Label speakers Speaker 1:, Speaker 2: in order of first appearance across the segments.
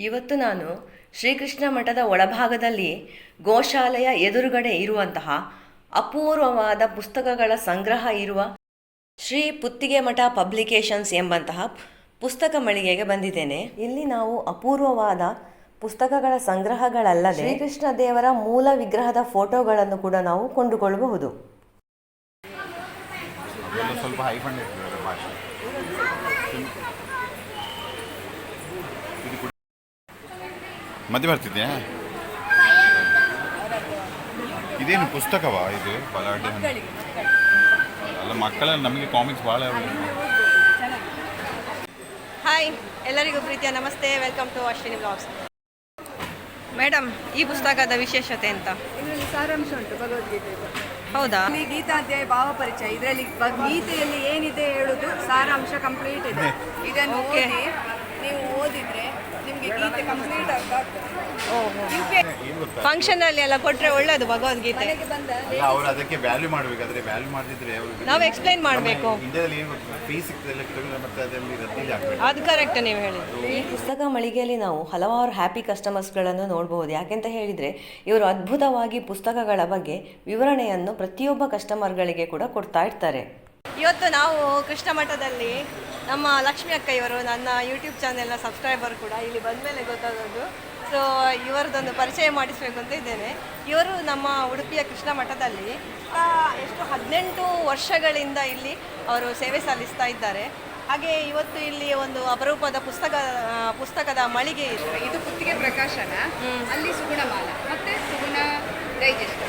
Speaker 1: ಇವತ್ತು ನಾನು ಶ್ರೀಕೃಷ್ಣ ಮಠದ ಒಳಭಾಗದಲ್ಲಿ ಗೋಶಾಲೆಯ ಎದುರುಗಡೆ ಇರುವಂತಹ ಅಪೂರ್ವವಾದ ಪುಸ್ತಕಗಳ ಸಂಗ್ರಹ ಇರುವ ಶ್ರೀ ಪುತ್ತಿಗೆ ಮಠ ಪಬ್ಲಿಕೇಶನ್ಸ್ ಎಂಬಂತಹ ಪುಸ್ತಕ ಮಳಿಗೆಗೆ ಬಂದಿದ್ದೇನೆ. ಇಲ್ಲಿ ನಾವು ಅಪೂರ್ವವಾದ ಪುಸ್ತಕಗಳ ಸಂಗ್ರಹಗಳಲ್ಲದೆ ಶ್ರೀಕೃಷ್ಣ ದೇವರ ಮೂಲ ವಿಗ್ರಹದ ಫೋಟೋಗಳನ್ನು ಕೂಡ ನಾವು ಕೊಂಡುಕೊಳ್ಳಬಹುದು
Speaker 2: ಹೈ ಫಂಡ್ ಇರ್ತದೆ ಭಾಷೆ ಇದು ಕೂಡ ಮಧ್ಯೆ ಬರ್ತಿದ್ಯಾ? ಇದೇನು ಪುಸ್ತಕವಾ ಇದು? ಬಲಾಢ್ಯ ಅಲ್ಲ ಮಕ್ಕಳಲ್ಲಿ ನಮಗೆ ಕಾಮಿಕ್ಸ್ ಭಾಳ
Speaker 1: ಹಾಯ್ ಎಲ್ಲರಿಗೂ ಪ್ರೀತಿಯ ನಮಸ್ತೆ. Welcome to Ashwini blogs madam ಈ ಪುಸ್ತಕದ ವಿಶೇಷತೆ ಅಂತ
Speaker 3: ಇದರಲ್ಲಿ ಸಾರಾಂಶ ಉಂಟು ಭಗವದ್ಗೀತೆ
Speaker 1: ಹೌದಾ?
Speaker 3: ಇಲ್ಲಿ ಗೀತಾಧ್ಯಾಯ ಭಾವ ಪರಿಚಯ. ಇದರಲ್ಲಿ ಭ- ಗೀತೆಯಲ್ಲಿ ಏನಿದೆ ಹೇಳುದು ಸಾರಾಂಶ ಕಂಪ್ಲೀಟ್ ಇದೆ. ಇದನ್ನು. ಓದಿ ನೀವು ಓದಿದ್ರೆ ಗೀತೆ ಕಂಪ್ಲೀಟ್
Speaker 1: ಫಂಕ್ಷನ್ ಅಲ್ಲಿ ಎಲ್ಲ ಕೊಟ್ರೆ ಒಳ್ಳೇದು ಭಗವದ್ಗೀತೆ.
Speaker 2: ಅಲ್ಲ ಅವ್ರು ಅದಕ್ಕೆ ವ್ಯಾಲ್ಯೂ ಮಾಡಬೇಕಾದ್ರೆ ವ್ಯಾಲ್ಯೂ ಮಾಡದಿದ್ರೆ
Speaker 1: ನಾವು ಎಕ್ಸ್ಪ್ಲೈನ್ ಮಾಡಬೇಕು.
Speaker 2: ಇಂಡಿಯಾದಲ್ಲಿ ಏನು ಸಿಗ್ತದೆ ಮತ್ತೆ ಅದರಲ್ಲಿ
Speaker 1: ಅದು ಕರೆಕ್ಟ್ ನೀವು ಹೇಳಿದ್ರು ಈ ಪುಸ್ತಕ ಮಳಿಗೆಯಲ್ಲಿ ನಾವು ಹಲವಾರು ಹ್ಯಾಪಿ ಕಸ್ಟಮರ್ಸ್ಗಳನ್ನು ನೋಡಬಹುದು ಯಾಕೆಂತ ಹೇಳಿದರೆ ಇವರು ಅದ್ಭುತವಾಗಿ ಪುಸ್ತಕಗಳ ಬಗ್ಗೆ ವಿವರಣೆಯನ್ನು ಪ್ರತಿಯೊಬ್ಬ ಕಸ್ಟಮರ್ಗಳಿಗೆ ಕೂಡ ಕೊಡ್ತಾ ಇರ್ತಾರೆ. ಇವತ್ತು ನಾವು ಕೃಷ್ಣ ಮಠದಲ್ಲಿ ನಮ್ಮ ಲಕ್ಷ್ಮಿ ಅಕ್ಕ ಇವರು ನನ್ನ ಯೂಟ್ಯೂಬ್ ಚಾನೆಲ್ನ ಸಬ್ಸ್ಕ್ರೈಬರ್ ಕೂಡ ಇಲ್ಲಿ ಬಂದ ಮೇಲೆ ಗೊತ್ತಾದದ್ದು. ಸೊ ಇವರದೊಂದು ಪರಿಚಯ ಮಾಡಿಸಬೇಕು ಅಂತ ಇದ್ದೇನೆ. ಇವರು ನಮ್ಮ ಉಡುಪಿಯ ಕೃಷ್ಣ ಮಠದಲ್ಲಿ ಎಷ್ಟು ಹದಿನೆಂಟು ವರ್ಷಗಳಿಂದ ಇಲ್ಲಿ ಅವರು ಸೇವೆ ಸಲ್ಲಿಸ್ತಾ ಇದ್ದಾರೆ. ಹಾಗೆ ಇವತ್ತು ಇಲ್ಲಿ ಒಂದು ಅಪರೂಪದ ಪುಸ್ತಕ ಪುಸ್ತಕದ ಮಳಿಗೆ ಇದೆ.
Speaker 3: ಇದು ಕುತ್ತಿಗೆ ಪ್ರಕಾಶನ. ಅಲ್ಲಿ ಸುಗುಣಮಾಲ. ಮತ್ತೆ ಸುಗುಣ ಡೈಜೆಸ್ಟ್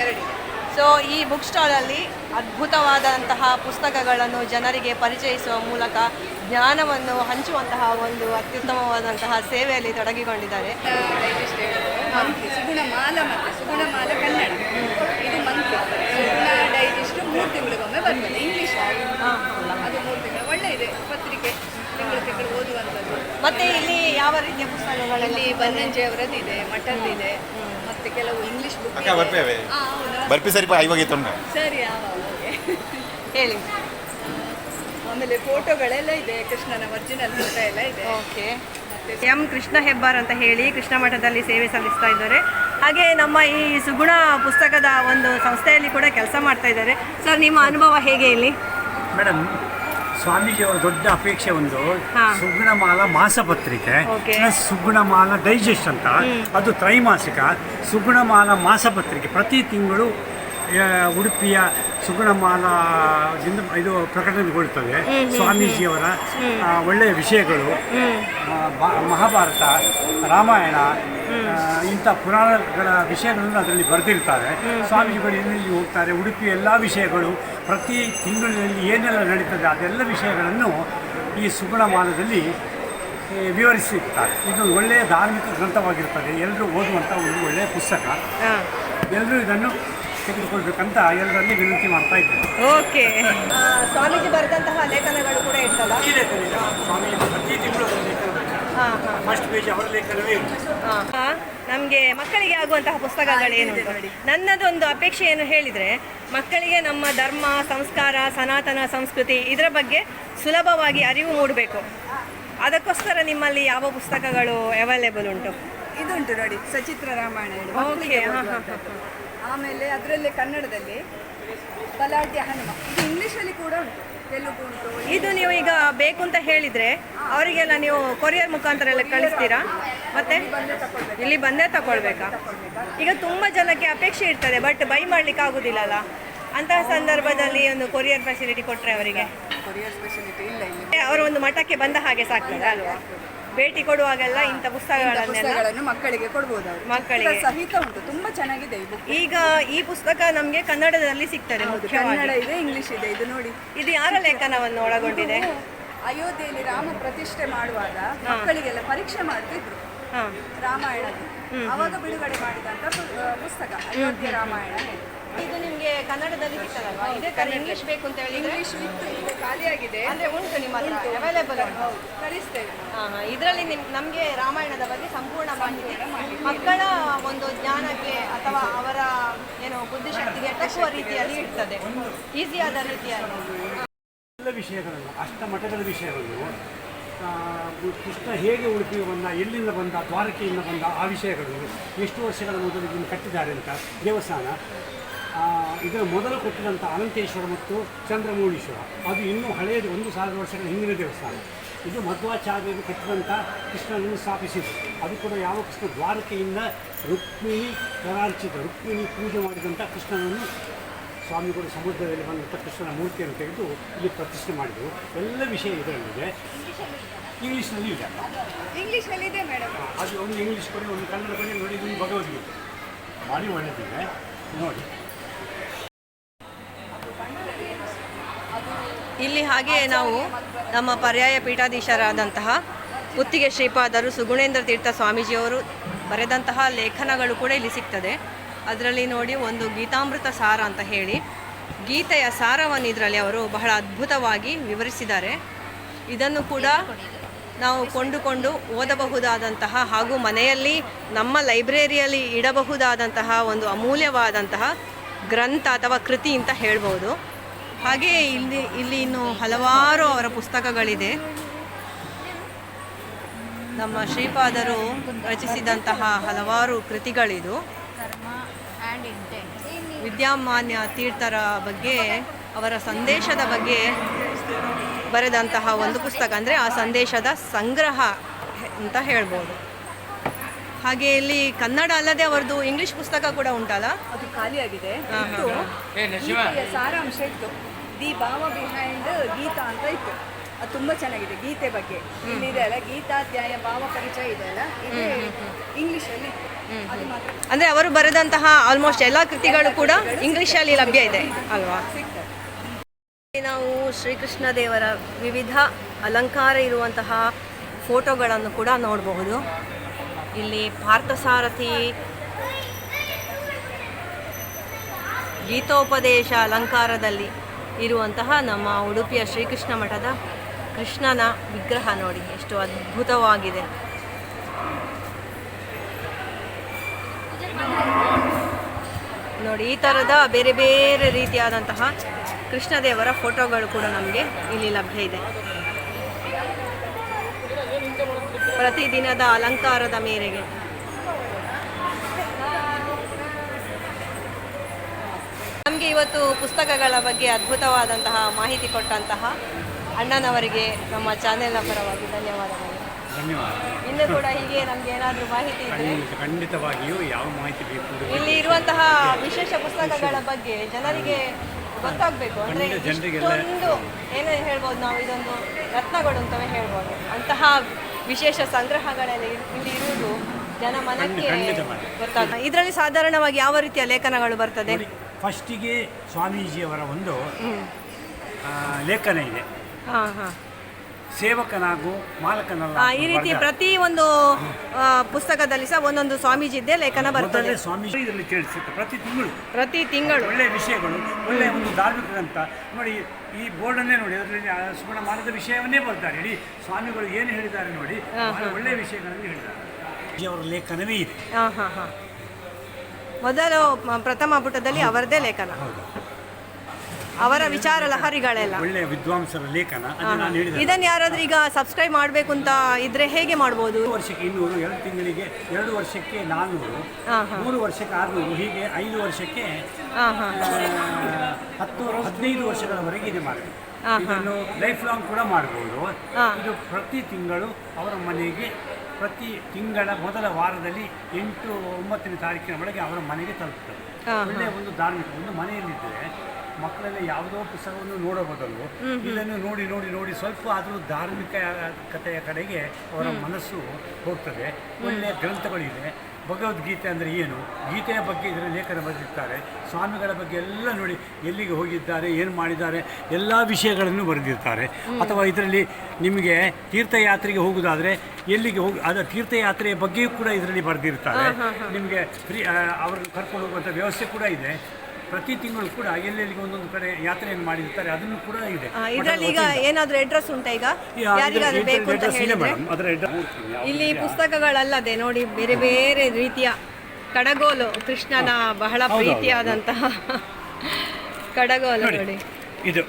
Speaker 3: ಎರಡಿದೆ.
Speaker 1: ಸೊ ಈ ಬುಕ್ ಸ್ಟಾಲಲ್ಲಿ ಅದ್ಭುತವಾದಂತಹ ಪುಸ್ತಕಗಳನ್ನು ಜನರಿಗೆ ಪರಿಚಯಿಸುವ ಮೂಲಕ ಜ್ಞಾನವನ್ನು ಹಂಚುವಂತಹ ಒಂದು ಅತ್ಯುತ್ತಮವಾದಂತಹ ಸೇವೆಯಲ್ಲಿ ತೊಡಗಿಕೊಂಡಿದ್ದಾರೆ.
Speaker 3: ಮತ್ತೆ ಸುಗುಣಮಾಲ ಕನ್ನಡ. ಇದು ಮಂತ್ಲಿ ಸುಗುಣ ಡೈಜೆಸ್ಟ್ ಮೂರು ತಿಂಗಳಿಗೊಮ್ಮೆ ಬರ್ತದೆ. ಇಂಗ್ಲಿಷ್ ಅದು ಮೂರು ತಿಂಗಳು. ಒಳ್ಳೆ ಇದೆ ಪತ್ರಿಕೆ ತಿಂಗಳು ತಿಂಗಳು ಓದುವಂಥದ್ದು.
Speaker 1: ಮತ್ತೆ ಇಲ್ಲಿ ಯಾವ ರೀತಿಯ ಪುಸ್ತಕಗಳಲ್ಲಿ?
Speaker 3: ಬನ್ನಂಜೆ ಅವರದ್ದು ಇದೆ ಮಠದ್ದು ಮತ್ತೆ ಕೆಲವು ಇಂಗ್ಲಿಷ್ ಬುಕ್
Speaker 2: ಅಕ್ಕ ಬರ್ಪೇವೆ ಬರ್ಪಿ ಸರಿ ಇವಾಗ ತೊಂಡ
Speaker 3: ಸರಿ ಯಾವ ಓಕೆ.
Speaker 1: ಹೇಳಿ.
Speaker 3: ಆಮೇಲೆ ಫೋಟೋಗಳೆಲ್ಲ ಇದೆ ಕೃಷ್ಣನ ಒರಿಜಿನಲ್ ಫೋಟೋ ಎಲ್ಲ ಇದೆ.
Speaker 1: ಓಕೆ. ಎಂ ಕೃಷ್ಣ ಹೆಬ್ಬಾರ್ ಅಂತ ಹೇಳಿ ಕೃಷ್ಣ ಮಠದಲ್ಲಿ ಸೇವೆ ಸಲ್ಲಿಸ್ತಾ ಇದ್ದಾರೆ. ಹಾಗೆ ನಮ್ಮ ಈ ಸುಗುಣ ಪುಸ್ತಕದ ಒಂದು ಸಂಸ್ಥೆಯಲ್ಲಿ ಕೂಡ ಕೆಲಸ ಮಾಡ್ತಾ ಇದ್ದಾರೆ. ಸರ್ ನಿಮ್ಮ ಅನುಭವ ಹೇಗೆ ಇಲ್ಲಿ?
Speaker 4: ಮೇಡಮ್ ಸ್ವಾಮೀಜಿಯವರ ದೊಡ್ಡ ಅಪೇಕ್ಷೆ ಒಂದು. ಸುಗುಣಮಾಲ ಮಾಸಪತ್ರಿಕೆ ಸುಗುಣಮಾಲ ಡೈಜೆಸ್ಟ್ ಅಂತ ಅದು ತ್ರೈಮಾಸಿಕ ಸುಗುಣಮಾಲ ಮಾಸಪತ್ರಿಕೆ. ಪ್ರತಿ ತಿಂಗಳು ಉಡುಪಿಯ ಸುಗುಣಮಾಲದಿಂದ ಇದು ಪ್ರಕಟಣೆಗೊಳ್ಳುತ್ತದೆ ಸ್ವಾಮೀಜಿಯವರ ಒಳ್ಳೆಯ ವಿಷಯಗಳು. ಮಹಾಭಾರತ ರಾಮಾಯಣ ಇಂಥ ಪುರಾಣಗಳ ವಿಷಯಗಳನ್ನು ಅದರಲ್ಲಿ ಬರೆದಿರ್ತಾರೆ. ಸ್ವಾಮೀಜಿಗಳು ಎಲ್ಲಿ ಹೋಗ್ತಾರೆ? ಉಡುಪಿ ಎಲ್ಲ ವಿಷಯಗಳು ಪ್ರತಿ ತಿಂಗಳಿನಲ್ಲಿ ಏನೆಲ್ಲ ನಡೀತದೆ ಅದೆಲ್ಲ ವಿಷಯಗಳನ್ನು ಈ ಸುಗುಣಮಾನದಲ್ಲಿ ವಿವರಿಸಿರ್ತಾರೆ. ಇದು ಒಳ್ಳೆಯ ಧಾರ್ಮಿಕ ಗ್ರಂಥವಾಗಿರ್ತದೆ. ಎಲ್ಲರೂ ಓದುವಂಥ ಒಂದು ಒಳ್ಳೆಯ ಪುಸ್ತಕ. ಎಲ್ಲರೂ ಇದನ್ನು ತೆಗೆದುಕೊಳ್ಬೇಕಂತ ಎಲ್ಲರಲ್ಲಿ ವಿನಂತಿ ಮಾಡ್ತಾ ಇದ್ದೇನೆ.
Speaker 1: ಓಕೆ. ಸ್ವಾಮೀಜಿ ಬರೆದಂತಹ ಲೇಖನಗಳು ಕೂಡ ಇರ್ತಲ್ಲ?
Speaker 4: ಸ್ವಾಮೀಜಿ ಪ್ರತಿ ತಿಂಗಳು
Speaker 1: ಹಾಂ ಹಾಂ
Speaker 4: ಫಸ್ಟ್ ಪೇಜ್ ಅವರ ಲೇಖನವೇ ಇರುತ್ತೆ
Speaker 1: ನಮಗೆ ಮಕ್ಕಳಿಗೆ ಆಗುವಂತಹ ಪುಸ್ತಕಗಳೇನು ನನ್ನದೊಂದು ಅಪೇಕ್ಷೆ ಏನು ಹೇಳಿದರೆ ಮಕ್ಕಳಿಗೆ ನಮ್ಮ ಧರ್ಮ ಸಂಸ್ಕಾರ ಸನಾತನ ಸಂಸ್ಕೃತಿ ಇದರ ಬಗ್ಗೆ ಸುಲಭವಾಗಿ ಅರಿವು ಮೂಡಬೇಕು. ಅದಕ್ಕೋಸ್ಕರ ನಿಮ್ಮಲ್ಲಿ ಯಾವ ಪುಸ್ತಕಗಳು ಅವೈಲೇಬಲ್ ಉಂಟು?
Speaker 3: ಇದುಂಟು ನೋಡಿ ಸಚಿತ್ರ ರಾಮಾಯಣ. ಆಮೇಲೆ ಅದರಲ್ಲೇ ಕನ್ನಡದಲ್ಲಿ ಬಲಾಢ್ಯ ಹನುಮ. ಇದು ಇಂಗ್ಲೀಷಲ್ಲಿ ಕೂಡ ಉಂಟು. ತೆಲುಗು ಉಂಟು
Speaker 1: ಇದು ನೀವು ಈಗ ಬೇಕು ಅಂತ ಹೇಳಿದರೆ ಅವರಿಗೆಲ್ಲ ನೀವು ಕೊರಿಯರ್ ಮುಖಾಂತರ ಎಲ್ಲ ಕಳಿಸ್ತೀರಾ? ಮತ್ತೆ? ಇಲ್ಲಿ ಬಂದೇ ತಗೊಳ್ಬೇಕಾ? ಈಗ ತುಂಬ ಜನಕ್ಕೆ ಅಪೇಕ್ಷೆ ಇರ್ತದೆ ಬಟ್ ಬೈ ಮಾಡ್ಲಿಕ್ಕೆ ಆಗುದಿಲ್ಲಲ್ಲ. ಅಂತಹ ಸಂದರ್ಭದಲ್ಲಿ ಒಂದು ಕೊರಿಯರ್ ಫೆಸಿಲಿಟಿ ಕೊಟ್ಟರೆ ಅವರಿಗೆ?
Speaker 3: ಕೊರಿಯರ್ ಫೆಸಿಲಿಟಿ ಇಲ್ಲ ಇಲ್ಲಿ.
Speaker 1: ಅವರ ಒಂದು ಮಠಕ್ಕೆ ಬಂದ ಹಾಗೆ ಸಾಕ್ತದೆ ಅಲ್ವಾ? ಭೇಟಿ ಕೊಡುವಾಗೆಲ್ಲ ಇಂಥ ಪುಸ್ತಕಗಳನ್ನೆಲ್ಲ
Speaker 3: ಪುಸ್ತಕಗಳನ್ನು ಮಕ್ಕಳಿಗೆ ಕೊಡ್ಬೋದು ಅವರು.
Speaker 1: ಮಕ್ಕಳಿಗೆ.
Speaker 3: ಸಹಿತ ಉಂಟು ತುಂಬಾ ಚೆನ್ನಾಗಿದೆ ಈ
Speaker 1: ಈಗ ಈ ಪುಸ್ತಕ ನಮಗೆ ಕನ್ನಡದಲ್ಲಿ ಸಿಗ್ತದೆ
Speaker 3: ಕನ್ನಡ
Speaker 1: ಮುಖ್ಯವಾಗಿ.
Speaker 3: ಇದೆ ಇಂಗ್ಲಿಷ್ ಇದೆ ಇದು ನೋಡಿ.
Speaker 1: ಇದು ಯಾರ ಲೇಖನವನ್ನು ಒಳಗೊಂಡಿದೆ?
Speaker 3: ಇದು ಅಯೋಧ್ಯೆಯಲ್ಲಿ ರಾಮ ಪ್ರತಿಷ್ಠೆ ಮಾಡುವಾಗ ಮಕ್ಕಳಿಗೆಲ್ಲ ಪರೀಕ್ಷೆ ಮಾಡ್ತಿದ್ರು.
Speaker 1: ರಾಮಾಯಣ
Speaker 3: ರಾಮಾಯಣದ ಅವಾಗ ಬಿಡುಗಡೆ ಮಾಡಿದಂತ ಪು- ಆ, ಪುಸ್ತಕ ಅಯೋಧ್ಯೆ ರಾಮಾಯಣ ಹೇಳಿ.
Speaker 1: ಇದು ನಿಮಗೆ ಕನ್ನಡದಲ್ಲಿ ಸಿಗ್ತದಲ್ವಾ? ಇದೇ ತರ ಇಂಗ್ಲಿಷ್ ಬೇಕು ಅಂತ ಹೇಳಿ
Speaker 3: ಇಂಗ್ಲಿಷ್ ಈಗ ಖಾಲಿಯಾಗಿದೆ.
Speaker 1: ಅಂದ್ರೆ ಉಂಟು ನಿಮ್ಮ ಹತ್ರ ಅವೈಲೇಬಲ್ ಉಂಟು.
Speaker 3: ಕಳಿಸ್ತೇವೆ.
Speaker 1: ಇದರಲ್ಲಿ ನಿಮ್ ನಮಗೆ ರಾಮಾಯಣದ ಬಗ್ಗೆ ಸಂಪೂರ್ಣ ಮಾಹಿತಿ ಮಕ್ಕಳ ಒಂದು ಜ್ಞಾನಕ್ಕೆ ಅಥವಾ ಅವರ ಏನು ಬುದ್ಧಿಶಕ್ತಿಗೆ ತಕ್ಕುವ ರೀತಿಯಲ್ಲಿ ಇರ್ತದೆ. ಈಸಿಯಾದ ರೀತಿಯಲ್ಲಿ.
Speaker 4: ಎಲ್ಲ ವಿಷಯಗಳಲ್ಲ. ಅಷ್ಟಮಠಗಳ ವಿಷಯಗಳು. ಆ, ಕೃಷ್ಣ ಹೇಗೆ ಉಡುಪಿ ಬಂದ ಎಲ್ಲಿಂದ ಬಂದ ದ್ವಾರಕೆಯಿಂದ ಬಂದ ಆ ವಿಷಯಗಳು ಎಷ್ಟು ವರ್ಷಗಳ ಮೊದಲು ಇದನ್ನು ಕಟ್ಟಿದ್ದಾರೆ ಅಂತ? ದೇವಸ್ಥಾನ. ಇದರ ಮೊದಲು ಕೊಟ್ಟಿದಂಥ ಅನಂತೇಶ್ವರ ಮತ್ತು ಚಂದ್ರಮೌಳೀಶ್ವರ. ಅದು ಇನ್ನೂ ಹಳೆಯದು ಒಂದು ಸಾವಿರ ವರ್ಷಗಳ ಹಿಂದಿನ ದೇವಸ್ಥಾನ. ಇದು ಮಧ್ವಾಚಾರ್ಯರು ಕಟ್ಟಿದಂಥ ಕೃಷ್ಣನನ್ನು ಸ್ಥಾಪಿಸಿದರು ಅದು ಕೂಡ ಯಾವ ಕೃಷ್ಣ? ದ್ವಾರಕೆಯಿಂದ ರುಕ್ಮಿಣಿ ಕರಾರ್ಚಿತ ರುಕ್ಮಿಣಿ ಪೂಜೆ ಮಾಡಿದಂಥ ಕೃಷ್ಣನನ್ನು ಸ್ವಾಮಿಗಳು ಸಮುದ್ರದಲ್ಲಿ ಬಂದಂಥ ಕೃಷ್ಣನ ಮೂರ್ತಿಯನ್ನು ತೆಗೆದು ಇಲ್ಲಿ ಪ್ರತಿಷ್ಠೆ ಮಾಡಿದರು. ಎಲ್ಲ ವಿಷಯ ಇದರಲ್ಲಿದೆ. ಇಂಗ್ಲೀಷ್ನಲ್ಲಿ ಇದೆ.
Speaker 3: ಇಂಗ್ಲೀಷ್ನಲ್ಲಿ ಇದೆ ಮೇಡಮ್.
Speaker 4: ಅದು ಒಂದು ಇಂಗ್ಲೀಷ್ ಕೊಡಿ ಒಂದು ಕನ್ನಡ ಕೊಡಿ ನೋಡಿ ಭಗವದ್ಗೀತೆ. ಭಾರಿ ಒಳ್ಳೆಯದಿದೆ ನೋಡಿ.
Speaker 1: ಇಲ್ಲಿ ಹಾಗೆ ನಾವು ನಮ್ಮ ಪರ್ಯಾಯ ಪೀಠಾಧೀಶರಾದಂತಹ ಪುತ್ತಿಗೆ ಶ್ರೀಪಾದರು ಸುಗುಣೇಂದ್ರ ತೀರ್ಥ ಸ್ವಾಮೀಜಿಯವರು ಬರೆದಂತಹ ಲೇಖನಗಳು ಕೂಡ ಇಲ್ಲಿ ಸಿಗ್ತದೆ. ಅದರಲ್ಲಿ ನೋಡಿ ಒಂದು ಗೀತಾಮೃತ ಸಾರ ಅಂತ ಹೇಳಿ. ಗೀತೆಯ ಸಾರವನ್ನು ಇದರಲ್ಲಿ ಅವರು ಬಹಳ ಅದ್ಭುತವಾಗಿ ವಿವರಿಸಿದ್ದಾರೆ. ಇದನ್ನು ಕೂಡ ನಾವು ಕೊಂಡುಕೊಂಡು ಓದಬಹುದಾದಂತಹ ಹಾಗೂ ಮನೆಯಲ್ಲಿ ನಮ್ಮ ಲೈಬ್ರರಿಯಲ್ಲಿ ಇಡಬಹುದಾದಂತಹ ಒಂದು ಅಮೂಲ್ಯವಾದಂತಹ ಗ್ರಂಥ ಅಥವಾ ಕೃತಿ ಅಂತ ಹೇಳ್ಬೋದು. ಹಾಗೆ ಇಲ್ಲಿ ಇಲ್ಲಿ ಇನ್ನು ಹಲವಾರು ಅವರ ಪುಸ್ತಕಗಳಿದೆ. ನಮ್ಮ ಶ್ರೀಪಾದರು ರಚಿಸಿದಂತಹ ಹಲವಾರು ಕೃತಿಗಳಿದು. ವಿದ್ಯಾಮಾನ್ಯ ತೀರ್ಥರ ಬಗ್ಗೆ ಅವರ ಸಂದೇಶದ ಬಗ್ಗೆ ಬರೆದಂತಹ ಒಂದು ಪುಸ್ತಕ. ಅಂದರೆ ಆ ಸಂದೇಶದ ಸಂಗ್ರಹ ಅಂತ ಹೇಳ್ಬೋದು. ಹಾಗೆ ಇಲ್ಲಿ ಕನ್ನಡ ಅಲ್ಲದೆ ಅವರದು ಇಂಗ್ಲಿಷ್ ಪುಸ್ತಕ ಕೂಡ ಉಂಟಲ್ಲ?
Speaker 3: ಅದು ಖಾಲಿಯಾಗಿದೆ. ಸಾರಾಂಶ ಇತ್ತು. ದಿ ಭಾವ ಬಿಹೈಂಡ್ ಗೀತಾ ಅಂತ ಇತ್ತು. ಅದು ತುಂಬ ಚೆನ್ನಾಗಿದೆ ಗೀತೆ ಬಗ್ಗೆ. ಇಲ್ಲಿದೆ ಅಲ್ಲ ಗೀತಾಧ್ಯಾಯ ಭಾವ ಪರಿಚಯ ಇದೆ ಅಲ್ಲ? ಇದೆ ಇಂಗ್ಲಿಷಲ್ಲಿ ಅಲ್ಲಿ. ಅದು ಮಾತ್ರ.
Speaker 1: ಅಂದರೆ ಅವರು ಬರೆದಂತಹ ಆಲ್ಮೋಸ್ಟ್ ಎಲ್ಲ ಕೃತಿಗಳು ಕೂಡ ಇಂಗ್ಲಿಷಲ್ಲಿ ಲಭ್ಯ ಇದೆ ಅಲ್ವಾ? ನಾವು ಶ್ರೀಕೃಷ್ಣ ದೇವರ ವಿವಿಧ ಅಲಂಕಾರ ಇರುವಂತಹ ಫೋಟೋಗಳನ್ನು ಕೂಡ ನೋಡಬಹುದು. ಇಲ್ಲಿ ಪಾರ್ಥಸಾರಥಿ ಗೀತೋಪದೇಶ ಅಲಂಕಾರದಲ್ಲಿ ಇರುವಂತಹ ನಮ್ಮ ಉಡುಪಿಯ ಶ್ರೀಕೃಷ್ಣ ಮಠದ ಕೃಷ್ಣನ ವಿಗ್ರಹ ನೋಡಿ, ಎಷ್ಟು ಅದ್ಭುತವಾಗಿದೆ. ನೋಡಿ, ಈ ಥರದ ಬೇರೆ ಬೇರೆ ರೀತಿಯಾದಂತಹ ಕೃಷ್ಣದೇವರ ಫೋಟೋಗಳು ಕೂಡ ನಮಗೆ ಇಲ್ಲಿ ಲಭ್ಯ ಇದೆ. ಪ್ರತಿದಿನದ ಅಲಂಕಾರದ ಮೇರೆಗೆ ನಮಗೆ ಇವತ್ತು ಪುಸ್ತಕಗಳ ಬಗ್ಗೆ ಅದ್ಭುತವಾದಂತಹ ಮಾಹಿತಿ ಕೊಟ್ಟಂತಹ ಅಣ್ಣನವರಿಗೆ ನಮ್ಮ ಚಾನೆಲ್ನ ಪರವಾಗಿ ಧನ್ಯವಾದಗಳು.
Speaker 4: ಧನ್ಯವಾದ
Speaker 1: ಇನ್ನು ಕೂಡ ಹೀಗೆ ನಮ್ಗೆ ಏನಾದರೂ ಮಾಹಿತಿ ಇದ್ರೆ
Speaker 4: ಖಂಡಿತವಾಗಿಯೂ ಯಾವ ಮಾಹಿತಿ ಬೇಕು
Speaker 1: ಇಲ್ಲಿ ಇರುವಂತಹ ವಿಶೇಷ ಪುಸ್ತಕಗಳ ಬಗ್ಗೆ ಜನರಿಗೆ ಗೊತ್ತಾಗಬೇಕು. ಅಂದ್ರೆ ಒಂದು ಏನೇ ಹೇಳ್ಬೋದು ನಾವು ಇದೊಂದು ರತ್ನಗಳು ಅಂತವೇ ಹೇಳ್ಬೋದು. ಅಂತಹ ವಿಶೇಷ ಸಂಗ್ರಹಗಳಲ್ಲಿ ಇಲ್ಲಿ ಇರುವುದು ಜನ ಮನಕ್ಕೆ. ಗೊತ್ತಾಗ ಇದರಲ್ಲಿ ಸಾಧಾರಣವಾಗಿ ಯಾವ ರೀತಿಯ ಲೇಖನಗಳು ಬರ್ತದೆ?
Speaker 4: ಫಸ್ಟಿಗೆ ಸ್ವಾಮೀಜಿಯವರ ಒಂದು ಲೇಖನ ಇದೆ.
Speaker 1: ಸೇವಕನಾಗೂ ಹಾ.
Speaker 4: ಸೇವಕನಾಗು ಮಾಲಕನಲ್ಲ
Speaker 1: ಈ ರೀತಿ ಪ್ರತಿ ಒಂದು ಪುಸ್ತಕದಲ್ಲಿ ಸಹ ಒಂದೊಂದು ಸ್ವಾಮೀಜಿ ಇದೆ ಲೇಖನ ಬರ್ತದೆ.
Speaker 4: ಸ್ವಾಮೀಜಿ ಇದರಲ್ಲಿ ತಿಳಿಸುತ್ತೆ ಪ್ರತಿ ತಿಂಗಳು.
Speaker 1: ಪ್ರತಿ ತಿಂಗಳು.
Speaker 4: ಒಳ್ಳೆಯ ವಿಷಯಗಳು ಒಳ್ಳೆಯ ಒಂದು ಧಾರ್ಮಿಕ ಗ್ರಂಥ ನೋಡಿ ಈ ಬೋರ್ಡನ್ನೇ ನೋಡಿ ಅದರಲ್ಲಿ ಸುವರ್ಣ ಮಾನದ ವಿಷಯವನ್ನೇ ಬರ್ತಾರೆ. ಇಡೀ ಸ್ವಾಮಿಗಳು ಏನು ಹೇಳಿದ್ದಾರೆ ನೋಡಿ ಒಳ್ಳೆಯ ವಿಷಯಗಳನ್ನು ಹೇಳಿದ್ದಾರೆ. ಅವರ ಲೇಖನವೇ ಇದೆ.
Speaker 1: ಹಾ ಹಾ ಹಾ. ಮೊದಲು ಪ್ರಥಮ ಪುಟದಲ್ಲಿ ಅವರದೇ ಲೇಖನ. ಅವರ ವಿಚಾರ ಲಹರಿಗಳೆಲ್ಲ
Speaker 4: ಒಳ್ಳೆಯ ವಿದ್ವಾಂಸರ ಲೇಖನ ಅದು ನಾನು ಹೇಳಿದೆ.
Speaker 1: ಇದನ್ನ ಯಾರಾದ್ರೂ ಈಗ ಸಬ್ಸ್ಕ್ರೈಬ್ ಮಾಡಬೇಕು ಅಂತ ಇದ್ರೆ ಹೇಗೆ ಮಾಡ್ಬೋದು?
Speaker 4: ವರ್ಷಕ್ಕೆ ಇನ್ನೂರು ಎರಡು ತಿಂಗಳಿಗೆ ಎರಡು ವರ್ಷಕ್ಕೆ ನಾನ್ನೂರು. ಮೂರು ವರ್ಷಕ್ಕೆ ಆರುನೂರು ಹೀಗೆ ಐದು ವರ್ಷಕ್ಕೆ ಆ, ಹತ್ತು ಹದಿನೈದು ವರ್ಷಗಳವರೆಗೆ ಇದೆ ಮಾಡಬೇಕು. ಇದನ್ನು ಲೈಫ್ ಲಾಂಗ್ ಕೂಡ ಮಾಡ್ಬೋದು.
Speaker 1: ಹಾ.
Speaker 4: ಇದು ಪ್ರತಿ ತಿಂಗಳು ಅವರ ಮನೆಗೆ ಪ್ರತಿ ತಿಂಗಳ ಮೊದಲ ವಾರದಲ್ಲಿ ಎಂಟು ಒಂಬತ್ತನೇ ತಾರೀಕಿನ ಒಳಗೆ ಅವರ ಮನೆಗೆ
Speaker 1: ತಲುಪುತ್ತದೆ.
Speaker 4: ಒಳ್ಳೆಯ ಒಂದು ಧಾರ್ಮಿಕ ಒಂದು ಮನೆಯಲ್ಲಿದ್ದರೆ ಮಕ್ಕಳೆಲ್ಲ ಯಾವುದೋ ಪುಸ್ತಕವನ್ನು ನೋಡೋ ಬದಲು ಇದನ್ನು ನೋಡಿ ನೋಡಿ ನೋಡಿ ಸ್ವಲ್ಪ ಆದರೂ ಧಾರ್ಮಿಕ ಕಥೆಯ ಕಡೆಗೆ ಅವರ ಮನಸ್ಸು ಹೋಗ್ತದೆ. ಒಳ್ಳೆಯ ಗ್ರಂಥಗಳಿವೆ. ಭಗವದ್ಗೀತೆ ಅಂದರೆ ಏನು? ಗೀತೆಯ ಬಗ್ಗೆ ಇದರ ಲೇಖನ ಬರೆದಿರ್ತಾರೆ. ಸ್ವಾಮಿಗಳ ಬಗ್ಗೆ ಎಲ್ಲ ನೋಡಿ ಎಲ್ಲಿಗೆ ಹೋಗಿದ್ದಾರೆ ಏನು ಮಾಡಿದ್ದಾರೆ ಎಲ್ಲ ವಿಷಯಗಳನ್ನು ಬರೆದಿರ್ತಾರೆ. ಅಥವಾ ಇದರಲ್ಲಿ ನಿಮಗೆ ತೀರ್ಥಯಾತ್ರೆಗೆ ಹೋಗುವುದಾದರೆ ಎಲ್ಲಿಗೆ ಹೋಗಿ ಅದರ ತೀರ್ಥಯಾತ್ರೆಯ ಬಗ್ಗೆಯೂ ಕೂಡ ಇದರಲ್ಲಿ ಬರೆದಿರ್ತಾರೆ. ನಿಮಗೆ ಫ್ರೀ ಅವ್ರನ್ನ ಕರ್ಕೊಂಡು ಹೋಗುವಂಥ ವ್ಯವಸ್ಥೆ ಕೂಡ ಇದೆ. ಪ್ರತಿ ತಿಂಗಳು ಕೂಡ ಎಲ್ಲೆಲ್ಲಿಗೆ ಒಂದೊಂದು ಕಡೆ ಯಾತ್ರೆಯನ್ನು ಮಾಡಿರ್ತಾರೆ. ಅದನ್ನು ಕೂಡ ಇದೆ.
Speaker 1: ಇದರಲ್ಲಿ ಈಗ ಏನಾದ್ರೂ ಅಡ್ರೆಸ್ ಉಂಟಾ ಈಗ? ಯಾರಿಗಾದ್ರೂ ಬೇಕು ಅಂತ ಹೇಳಿದ್ರೆ? ಇಲ್ಲಿ ಪುಸ್ತಕಗಳಲ್ಲದೆ ನೋಡಿ ಬೇರೆ ಬೇರೆ ರೀತಿಯ ಕಡಗೋಲು ಕೃಷ್ಣನ ಬಹಳ. ಪ್ರೀತಿಯಾದಂತಹ ಕಡಗೋಲು
Speaker 4: ನೋಡಿ ಇದು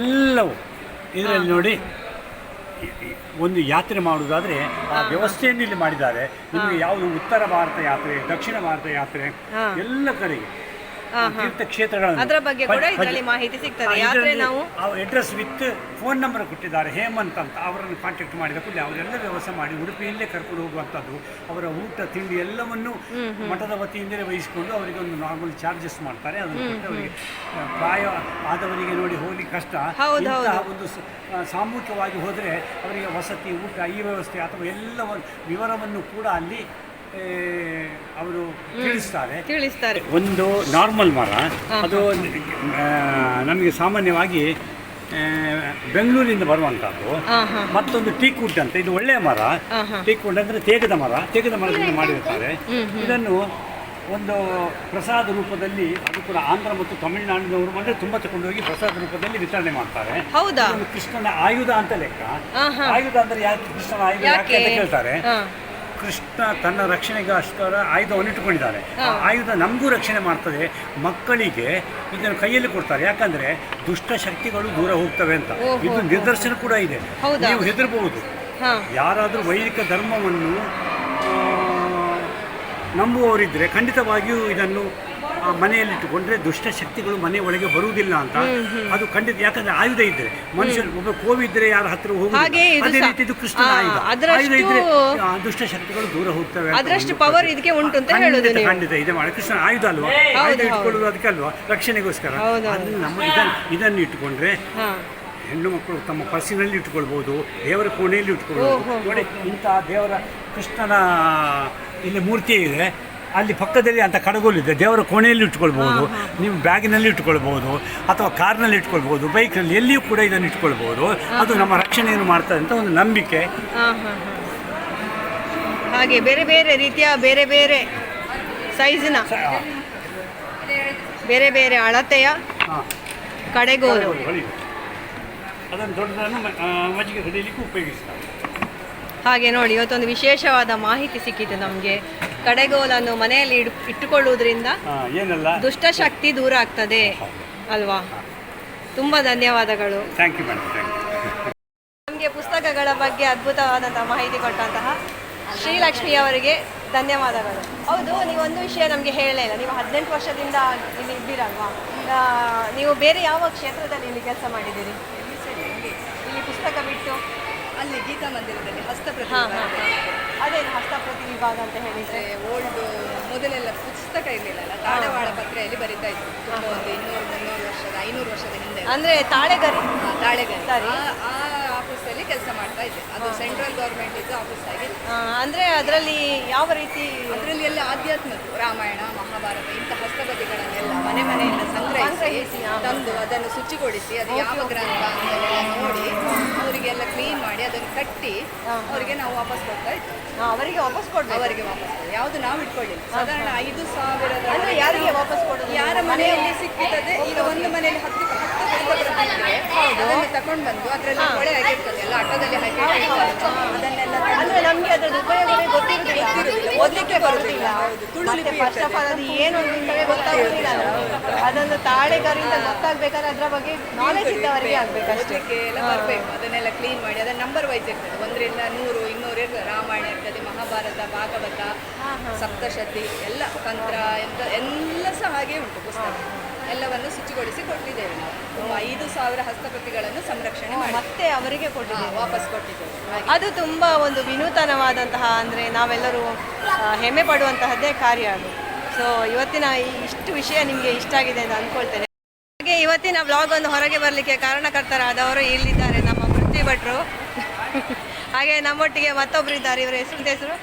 Speaker 4: ಎಲ್ಲವೂ ಇದರಲ್ಲಿ ನೋಡಿ ಒಂದು ಯಾತ್ರೆ ಮಾಡುವುದಾದ್ರೆ ಆ ವ್ಯವಸ್ಥೆಯನ್ನು ಇಲ್ಲಿ ಮಾಡಿದ್ದಾರೆ. ನಿಮಗೆ ಯಾವುದು ಉತ್ತರ ಭಾರತ ಯಾತ್ರೆ ದಕ್ಷಿಣ ಭಾರತ ಯಾತ್ರೆ ಎಲ್ಲ ಕಡೆಗೆ. ತೀರ್ಥಕ್ಷೇತ್ರಗಳನ್ನು.
Speaker 1: ಅದರ ಬಗ್ಗೆ ಕೂಡ ಇದರಲ್ಲಿ ಮಾಹಿತಿ ಸಿಗ್ತದೆ. ಯಾತ್ರೆ ನಾವು-
Speaker 4: ಅಡ್ರೆಸ್ ವಿತ್ ಫೋನ್ ನಂಬರ್ ಕೊಟ್ಟಿದ್ದಾರೆ. ಹೇಮಂತ್ ಅಂತ ಅವರನ್ನು ಕಾಂಟ್ಯಾಕ್ಟ್ ಮಾಡಿದ ಕೂಡಲೇ ಅವರೆಲ್ಲ ವ್ಯವಸ್ಥೆ ಮಾಡಿ ಉಡುಪಿಯಲ್ಲೇ ಕರ್ಕೊಂಡು ಹೋಗುವಂಥದ್ದು ಅವರ ಊಟ ತಿಂಡಿ ಎಲ್ಲವನ್ನು ಮಠದ ವತಿಯಿಂದಲೇ ವಹಿಸಿಕೊಂಡು ಅವರಿಗೆ ಒಂದು ನಾರ್ಮಲ್ ಚಾರ್ಜಸ್ ಮಾಡ್ತಾರೆ. ಅದನ್ನು ಕೊಟ್ಟು ಅವರಿಗೆ ಪ್ರಾಯ ಆದವರಿಗೆ ನೋಡಿ ಹೋಗಿ ಕಷ್ಟ. ಇಂತಹ ಒಂದು ಸಾಮೂಹಿಕವಾಗಿ ಹೋದರೆ ಅವರಿಗೆ ವಸತಿ ಊಟ ಈ ವ್ಯವಸ್ಥೆ ಅಥವಾ ಎಲ್ಲವನ್ನು ವಿವರವನ್ನು ಕೂಡ ಅಲ್ಲಿ ಅವರು ತಿಳಿಸ್ತಾರೆ.
Speaker 1: ತಿಳಿಸ್ತಾರೆ.
Speaker 4: ಒಂದು ನಾರ್ಮಲ್ ಮರ. ಅದು ನಮಗೆ ಸಾಮಾನ್ಯವಾಗಿ ಬೆಂಗಳೂರಿಂದ ಬರುವಂತಹದ್ದು ಮತ್ತೊಂದು ಟೀಕ್ವುಡ್ ಅಂತ ಇದು ಒಳ್ಳೆಯ ಮರ. ಟೀಕ್ವುಡ್ ಅಂದ್ರೆ ತೇಗದ ಮರ. ತೇಗದ ಮರದಿಂದ ಮಾಡಿರ್ತಾರೆ. ಇದನ್ನು ಒಂದು ಪ್ರಸಾದ ರೂಪದಲ್ಲಿ ಅದು ಕೂಡ ಆಂಧ್ರ ಮತ್ತು ತಮಿಳುನಾಡಿನವರು ತುಂಬಾ ತುಂಬ ತಗೊಂಡೋಗಿ ಪ್ರಸಾದ ರೂಪದಲ್ಲಿ ವಿತರಣೆ ಮಾಡ್ತಾರೆ. ಕೃಷ್ಣನ ಆಯುಧ ಅಂತ ಲೆಕ್ಕ. ಆಯುಧ ಅಂದ್ರೆ ಯಾಕೆ ಕೃಷ್ಣನ ಆಯುಧ ಯಾಕೆ ಅಂತ? ಕೇಳ್ತಾರೆ. ಕೃಷ್ಣ ತನ್ನ ರಕ್ಷಣೆಗೋಸ್ಕರ ಆಯುಧವನ್ನು ಇಟ್ಟುಕೊಂಡಿದ್ದಾರೆ. ಆಯುಧ ನಮಗೂ ರಕ್ಷಣೆ ಮಾಡ್ತದೆ ಮಕ್ಕಳಿಗೆ ಇದನ್ನು ಕೈಯಲ್ಲಿ ಕೊಡ್ತಾರೆ. ಯಾಕಂದ್ರೆ ದುಷ್ಟ ಶಕ್ತಿಗಳು ದೂರ ಹೋಗ್ತವೆ ಅಂತ. ಇದು ನಿದರ್ಶನ ಕೂಡ ಇದೆ. ನೀವು ಹೆದರಬಹುದು. ಯಾರಾದರೂ ವೈದಿಕ ಧರ್ಮವನ್ನು ನಂಬುವವರಿದ್ದರೆ ಖಂಡಿತವಾಗಿಯೂ ಇದನ್ನು ಮನೆಯಲ್ಲಿಟ್ಟುಕೊಂಡ್ರೆ ದುಷ್ಟ ಶಕ್ತಿಗಳು ಮನೆ ಒಳಗೆ ಬರುವುದಿಲ್ಲ ಅಂತ. ಅದು ಖಂಡಿತ ಯಾಕಂದ್ರೆ ಆಯುಧ ಇದ್ರೆ ಮನುಷ್ಯರು ಒಬ್ಬ ಕೋವಿ ಇದ್ರೆ ಯಾರ ಹತ್ರ ಹೋಗುದು
Speaker 1: ಹಾಗೆ ಇದು
Speaker 4: ಅದೇ ರೀತಿ ಇದು ಕೃಷ್ಣನ ಆಯುಧ. ಆಯುಧ ಇದ್ರೆ ಆ, ದುಷ್ಟ ಶಕ್ತಿಗಳು ದೂರ ಹೋಗ್ತವೆ
Speaker 1: ಅದರಷ್ಟು
Speaker 4: ಒಂದು
Speaker 1: ಇದಕ್ಕೆ ಉಂಟು ಅಂತ ಹೇಳುದು.
Speaker 4: ಖಂಡಿತ ಇದೆ ಮಾಡಿ ಕೃಷ್ಣ ಆಯುಧ ಅಲ್ವಾ? ಆಯುಧ ಇಟ್ಕೊಳ್ಳೋದು ಅದಕ್ಕೆ ಅಲ್ವಾ? ರಕ್ಷಣೆಗೋಸ್ಕರ. ಅದನ್ನ ನಮ್ಮ ಇದನ್ನು ಇದನ್ನು ಇಟ್ಟುಕೊಂಡ್ರೆ ಹೆಣ್ಣು ಮಕ್ಕಳು ತಮ್ಮ ಪರ್ಸಿನಲ್ಲಿ ಇಟ್ಕೊಳ್ಬೋದು ದೇವರ ಕೋಣೆಯಲ್ಲಿ ಇಟ್ಕೊಳ್ಬೋದು. ನೋಡಿ ಇಂತಹ ದೇವರ ಕೃಷ್ಣನ ಇಲ್ಲಿ ಮೂರ್ತಿ ಇದೆ ಅಲ್ಲಿ ಪಕ್ಕದಲ್ಲಿ ಅಂತ ಕಡಗೋಲಿದೆ ದೇವರ ಕೋಣೆಯಲ್ಲಿ ಇಟ್ಕೊಳ್ಬೋದು ನೀವು ಬ್ಯಾಗಿನಲ್ಲಿ ಇಟ್ಕೊಳ್ಬೋದು ಅಥವಾ ಕಾರ್ನಲ್ಲಿ ಇಟ್ಕೊಳ್ಬೋದು ಬೈಕ್ನಲ್ಲಿ ಎಲ್ಲಿಯೂ ಕೂಡ ಇದನ್ನು ಇಟ್ಕೊಳ್ಬೋದು ಅದು ನಮ್ಮ ರಕ್ಷಣೆಯನ್ನು ಮಾಡ್ತದೆ ಅಂತ ಒಂದು ನಂಬಿಕೆ.
Speaker 1: ಹಾಗೆ ಬೇರೆ ಬೇರೆ ರೀತಿಯ ಬೇರೆ ಬೇರೆ ಸೈಜಿನ ಬೇರೆ ಬೇರೆ ಅಳತೆಯ. ಕಡೆಗೋಲು.
Speaker 4: ಹೊಳಿ. ಅದನ್ನು ದೊಡ್ಡದನ್ನು ಮ- ಮಜ್ಜಿಗೆ ಹೊಡಿಲಿಕ್ಕೆ ಉಪಯೋಗಿಸ್ತಾರೆ.
Speaker 1: ಹಾಗೆ ನೋಡಿ ಇವತ್ತೊಂದು ವಿಶೇಷವಾದ ಮಾಹಿತಿ ಸಿಕ್ಕಿತು ನಮಗೆ. ಕಡೆಗೋಲನ್ನು ಮನೆಯಲ್ಲಿ ಇಡ್ ಇಟ್ಟುಕೊಳ್ಳುವುದರಿಂದ
Speaker 4: ಏನೆಲ್ಲ?
Speaker 1: ದುಷ್ಟಶಕ್ತಿ ದೂರ ಆಗ್ತದೆ ಅಲ್ವಾ? ತುಂಬಾ ಧನ್ಯವಾದಗಳು.
Speaker 4: Thank you madam thank you
Speaker 1: ನಮಗೆ ಪುಸ್ತಕಗಳ ಬಗ್ಗೆ ಅದ್ಭುತವಾದಂತಹ ಮಾಹಿತಿ ಕೊಟ್ಟಂತಹ ಶ್ರೀಲಕ್ಷ್ಮಿ ಅವರಿಗೆ ಧನ್ಯವಾದಗಳು. ಹೌದು ನೀವು ಒಂದು ವಿಷಯ ನಮಗೆ ಹೇಳಲೇ ಇಲ್ಲ. ನೀವು ಹದಿನೆಂಟು ವರ್ಷದಿಂದ ಇಲ್ಲಿ ಇದ್ದೀರಲ್ವಾ? ಆ, ನೀವು ಬೇರೆ ಯಾವ ಕ್ಷೇತ್ರದಲ್ಲಿ ಇಲ್ಲಿ ಕೆಲಸ ಮಾಡಿದ್ದೀರಿ? ಇಲ್ಲಿ ಪುಸ್ತಕ ಬಿಟ್ಟು
Speaker 3: ಅಲ್ಲಿ ಗೀತಾ ಮಂದಿರದಲ್ಲಿ ಹಸ್ತಪ್ರತಿ
Speaker 1: ಅದೇನು ಹಸ್ತಪ್ರತಿ ವಿಭಾಗ ಅಂತ ಹೇಳಿದ್ರೆ?
Speaker 3: ಓಲ್ಡ್ ಮೊದಲೆಲ್ಲ ಪುಸ್ತಕ ಇರಲಿಲ್ಲ ಅಲ್ಲ? ತಾಡವಾಳ ಪತ್ರೆಯಲ್ಲಿ ಬರಿತಾ ಇತ್ತು ತುಂಬ ಒಂದು ಇನ್ನೂರು ಮುನ್ನೂರು ವರ್ಷದ ಐನೂರು ವರ್ಷದ ಹಿಂದೆ.
Speaker 1: ಅಂದ್ರೆ ತಾಳೆಗರಿ?
Speaker 3: ತಾಳೆಗರಿ. ಆ ಆಫೀಸಲ್ಲಿ ಕೆಲಸ ಮಾಡ್ತಾ ಇದ್ದೆ. ಅದು ಸೆಂಟ್ರಲ್ ಗೌರ್ಮೆಂಟ್ ಇದ್ದು ಆಫೀಸ್ ಆಗಿ.
Speaker 1: ಅಂದ್ರೆ ಅದರಲ್ಲಿ ಯಾವ ರೀತಿ
Speaker 3: ಅದರಲ್ಲಿ ಎಲ್ಲ ಆಧ್ಯಾತ್ಮದ್ದು ರಾಮಾಯಣ ಮಹಾಭಾರತ ಇಂಥ ಹಸ್ತಪತಿಗಳನ್ನೆಲ್ಲ ಮನೆ ಮನೆಯಿಂದ ಸಂಗ್ರಹಿಸಿ ತಂದು ಅದನ್ನು ಶುಚಿಗೊಳಿಸಿ ಅದು ಯಾವ ಗ್ರಂಥ ಅಂತ ನೋಡಿ ಅವರಿಗೆಲ್ಲ ಕ್ಲೀನ್ ಕಟ್ಟಿ ಅವರಿಗೆ ನಾವು ವಾಪಸ್ ಕೊಡ್ತಾ ಇದ್ವಿ.
Speaker 1: ಅವರಿಗೆ ವಾಪಸ್ ಕೊಡ್ತೀವಿ
Speaker 3: ಅವರಿಗೆ ವಾಪಸ್ ಕೊಡಿ. ಯಾವುದು ನಾವು ಇಟ್ಕೊಳ್ಳಿ ಸಾಧಾರಣ ಐದು ಸಾವಿರ
Speaker 1: ಅಂದ್ರೆ ಯಾರಿಗೆ ವಾಪಸ್ ಕೊಡೋದು?
Speaker 3: ಯಾರ ಮನೆಯಲ್ಲಿ ಸಿಕ್ಕಿದ್ದೆ ಈಗ ಒಂದು ಮನೆಯಲ್ಲಿ ಹತ್ತು ಹತ್ತು ಅದನ್ನು ತಕೊಂಡು ಬಂದು ಅದರಲ್ಲಿ ಕೊಳೆ ಆಗಿರ್ತದೆ. ಎಲ್ಲ ಆಟೋದಲ್ಲಿ ಹಾಕಿ ಅದನ್ನೆಲ್ಲ
Speaker 1: ಅಂದ್ರೆ ನಮ್ಗೆ ಅದ್ರದ್ದು ಉಪಯೋಗವೇ ಗೊತ್ತಿರುದಿಲ್ಲ. ಓದ್ಲಿಕ್ಕೆ ಬರುದಿಲ್ಲ. ಮತ್ತೆ ಫಸ್ಟ್ ಆಫ್ ಆಲ್ ಅದು ಏನು ಅಂತಲೇ ಗೊತ್ತಾಗುದಿಲ್ಲ. ನಮ್ಗೆ. ಅದೊಂದು ತಾಳೆಗಾರಿಂದ ಗೊತ್ತಾಗ್ಬೇಕಾದ್ರೆ ಅದ್ರ ಬಗ್ಗೆ ನಾಲೆಜ್ ಇದ್ದವರಿಗೆ ಆಗ್ಬೇಕಷ್ಟೇ.
Speaker 3: ಅಷ್ಟೇ ಎಲ್ಲ ಬರಬೇಕು. ಅದನ್ನೆಲ್ಲ ಕ್ಲೀನ್ ಮಾಡಿ ಅದನ್ನ ನಂಬರ್ ವೈಸ್ ಇರ್ತದೆ ಒಂದರಿಂದ ನೂರು ಇನ್ನೂರು ಇರ್ತದೆ ರಾಮಾಯಣ ಇರ್ತದೆ ಮಹಾಭಾರತ ಭಾಗವತ ಸಪ್ತಶತಿ ಎಲ್ಲ ತಂತ್ರ ಎಂತ ಎಲ್ಲ ಸಹ ಹಾಗೆ ಉಂಟು ಪುಸ್ತಕ. ಎಲ್ಲವನ್ನು ಶುಚಿಗೊಳಿಸಿ ಕೊಟ್ಟಿದ್ದೇವೆ ನಾವು. ಒಂದು ಐದು ಸಾವಿರ ಹಸ್ತಪ್ರತಿಗಳನ್ನು ಸಂರಕ್ಷಣೆ ಮಾಡಿ
Speaker 1: ಮತ್ತೆ ಅವರಿಗೆ ಕೊಟ್ಟಿದ್ದೇವೆ.
Speaker 3: ವಾಪಸ್ ಕೊಟ್ಟಿದ್ದೇವೆ.
Speaker 1: ಅದು ತುಂಬಾ ಒಂದು ವಿನೂತನವಾದಂತಹ ಅಂದ್ರೆ ನಾವೆಲ್ಲರೂ ಹೆಮ್ಮೆ ಪಡುವಂತಹದ್ದೇ ಕಾರ್ಯ ಅದು. ಸೊ ಇವತ್ತಿನ ಈ ಇಷ್ಟು ವಿಷಯ ನಿಮಗೆ ಇಷ್ಟ ಆಗಿದೆ ಅಂತ ಅನ್ಕೊಳ್ತೇನೆ. ಹಾಗೆ ಇವತ್ತಿನ ಬ್ಲಾಗ್ ಒಂದು ಹೊರಗೆ ಬರಲಿಕ್ಕೆ ಕಾರಣಕರ್ತರಾದವರು ಇಲ್ಲಿದ್ದಾರೆ ನಮ್ಮ ಪೃಥ್ವಿ ಭಟ್ರು ಹಾಗೆ ನಮ್ಮೊಟ್ಟಿಗೆ ಮತ್ತೊಬ್ರು ಇದ್ದಾರೆ. ಇವರ ಹೆಸರು ಹೆಸರು?